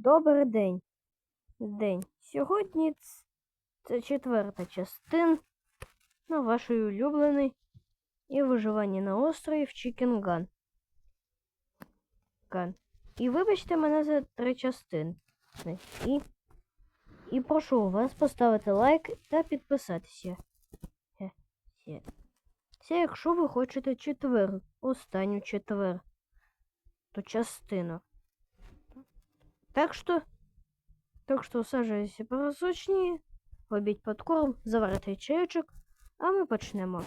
Добрий день. День. Сьогодні це четверта частина на вашої улюблений і виживання на острові в Чікенган. Ган. І вибачте мене за три частини. І, і прошу вас поставити лайк та підписатися. Це якщо ви хочете четвер, останню четвер, то частину. Так что, так что сажайся порозочніше, робіть подкорм, заварити чайочок, а ми почнемо.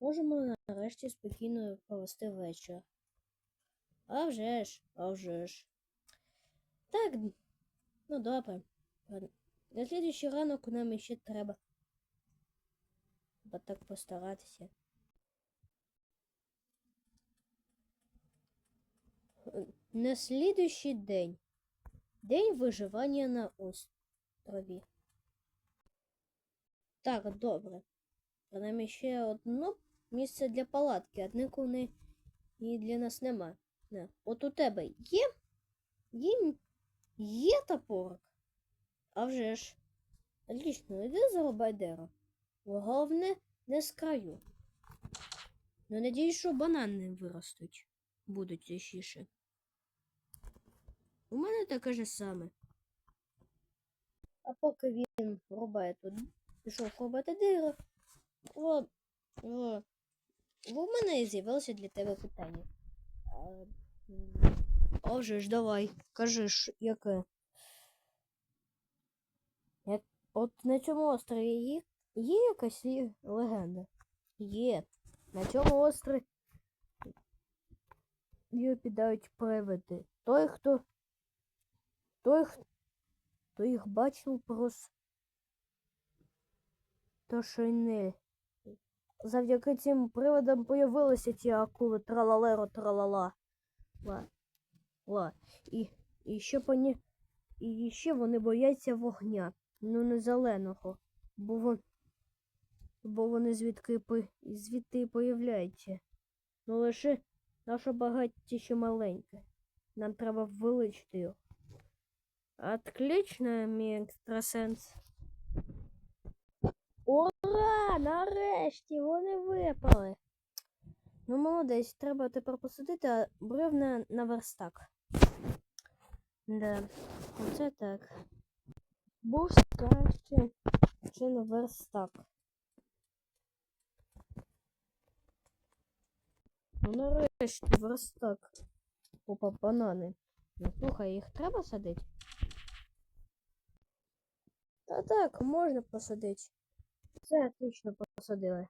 Можемо нарешті спокійно провести вечір. А вже ж, а вже ж. Так, ну добре. На слідуючий ранок нам ще треба. Бо так постаратися. На слідуючий день. День виживання на острові. Так, добре. Принаймні ще одно місце для палатки, однак вони і для нас нема. Не. От у тебе є? Є, є топорик? А вже ж. Отлично, іди зарубай дерево. Головне, не з краю. Ну, надіюсь, що банани виростуть. Будуть точніше. У мене таке ж саме. А поки він рубає тут, пішов рубати дерево, о, о, у мене з'явилося для тебе питання. А, вже ж давай, кажи яке. Як, от на цьому острові є, є якась легенда? Є. На цьому острові її підають привиди. Той, хто той, хто їх бачив просто шинель. Завдяки цим приводам появилися ті акули тралалеро тралала. Ла. Ла. І, і ще поні... І ще вони бояться вогня. Ну не зеленого. Бо вон... Бо вони звідки звідти появляються. Ну лише наше багаття ще маленьке. Нам треба виличити його. Отлично, мій екстрасенс. Ура! Нарешті вони випали. Ну, молодець, треба тепер посадити бревна на верстак. Да, оце так. Був краще, чи на верстак. Ну, нарешті верстак. Опа, банани. Ну, слухай, їх треба садити? Та так, можна посадити. Це отлично посадили.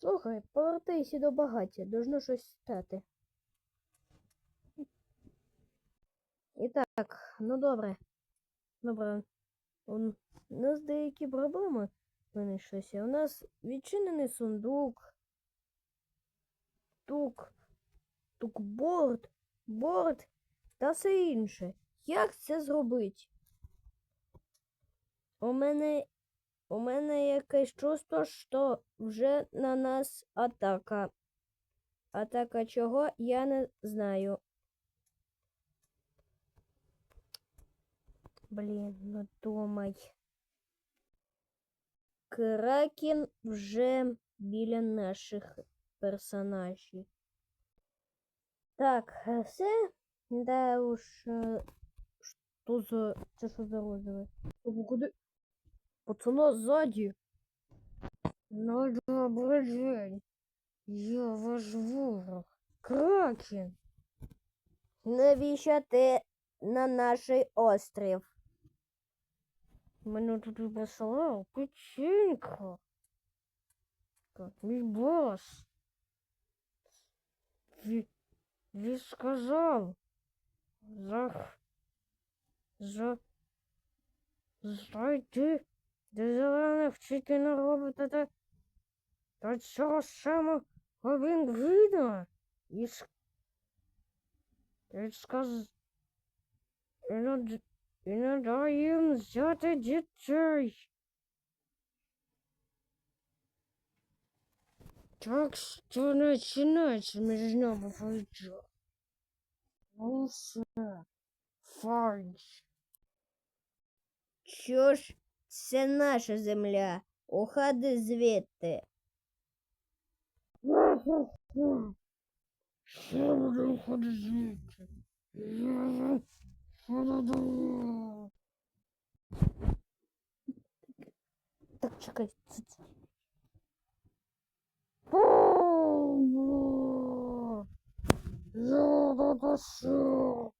Слухай, повертайся до багаття, должно щось стати. І так, ну добре. Добре. У нас деякі проблеми винайшлися. У нас відчинений сундук. Тук. Тукборд, борт та все інше. Як це зробити? У мене у мене якесь чувство, що вже на нас атака. Атака чого я не знаю. Блін, ну думай. Кракен вже біля наших персонажів. Так, все. Да уж. Що за. Це що за розове? Куди? Пацана сзади. Ну добрый день. Я ваш ворог. Кракен. Навіщо ти на наш острів? Мене тут присилав печенька. Так, мій бос. Він, він сказав. За... За... Зайди до зелених вчити не робити та, та цього самого він відео і, с- і сказ... І не, і не дай їм взяти дітей. Так що починається між нами війна. Ну все, файн. Що ж, Це наша земля. Уходи звідти. Що буде уходити звідти? Я. Так, чекай. Я докажу.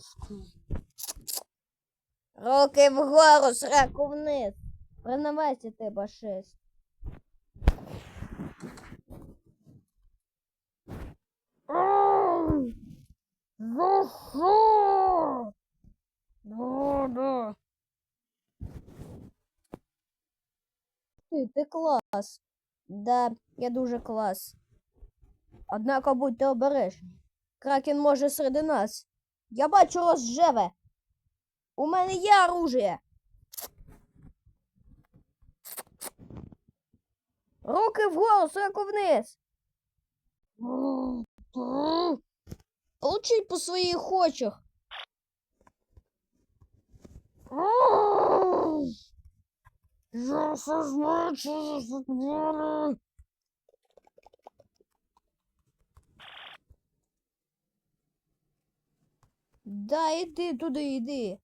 Дудовський. Руки вгору, сраку вниз. Принимайте тебе шесть. Да, да. Ти, ти клас. Да, я дуже клас. Однако будьте обережні. Кракен може серед нас. Я бачу розжеве. У мене є оружие. Руки вгору, сраку вниз. Получить по своїх очах. Ай! Я все знаю, що за Да, іди туди, іди.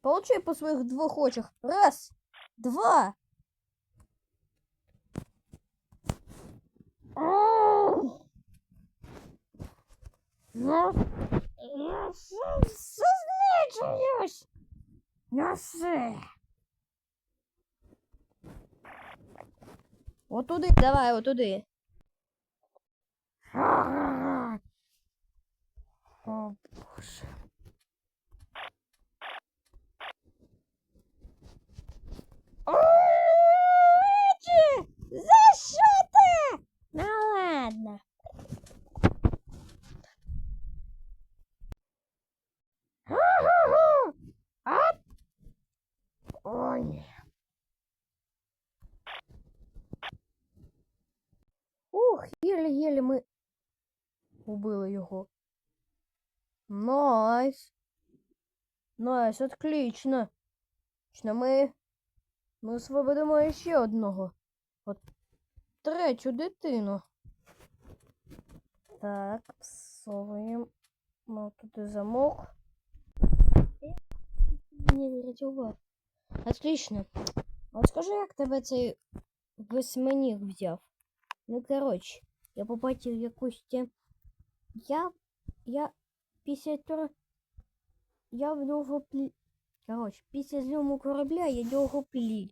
Получай по своїх двох очах. Раз, два. Я, все, все все. Отуди, давай, отуди. О, Боже. Луиджи! За що ти? Ну ладно. Ага. А? Ой. Ух, єлі-єлі ми убили його. Найс. Найс, отлично. Отлично, ми, ми освободимо ще одного. От третю дитину. Так, всовуємо. Ну, тут і замок. Отлично. От скажи, як тебе цей восьминіг взяв? Ну, коротше, я побачив якусь те. Я. Я після того. Я в нього плі. Коротше, після зльому корабля я його плів.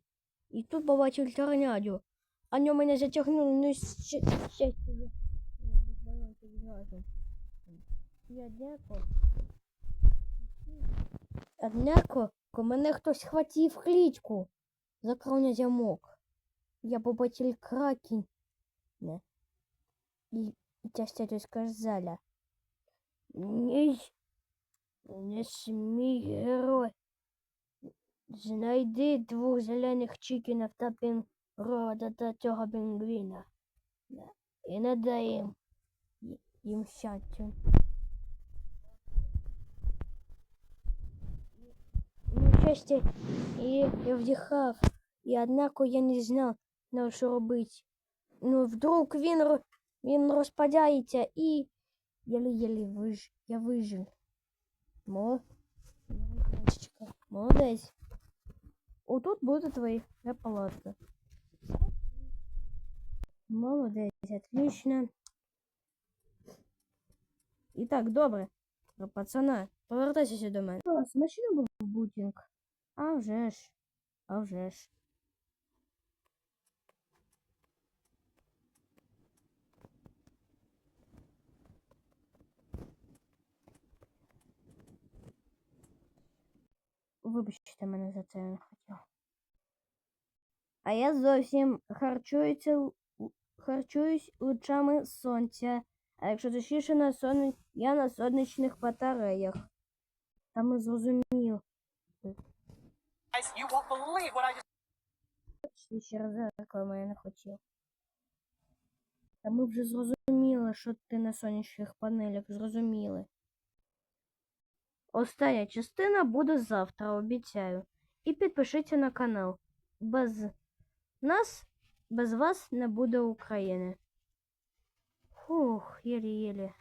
І тут побачив торнадо. А ньому мене затягнуло, ну щ- щастя. Я дяко. Однако, мене хтось схватив в клітку. Закрив замок. Я побачив кракен. Не. Тестя сказала. Не, не смій, герой. Знайди двох зелених чікінів та пінгрода та цього пінгвіна. І надай їм, їм щастя. Ну, щастя, і я вдихав. І однако я не знав, на що робити. Ну, вдруг він, він розпадається і єлі-єлі виж... я вижив. Мо. Молодчика. Молодець. Отут буде твоя палатка. Молодець, отлично. І так, добре. Про пацана, повертайся до мене. О, смачно був бутінг. А вже ж. А вже ж. Вибачте мене за це я не хотів. А я зовсім харчуюся, харчуюсь лучами сонця. А якщо точніше на сон... я на сонячних батареях. Та ми зрозуміли. Guys, you won't believe what I just ще раз реклама я не хотів. Та ми вже зрозуміли, що ти на сонячних панелях зрозуміли. Остання частина буде завтра, обіцяю. І підпишіться на канал. Без нас, без вас не буде України. Фух, єлі-єлі.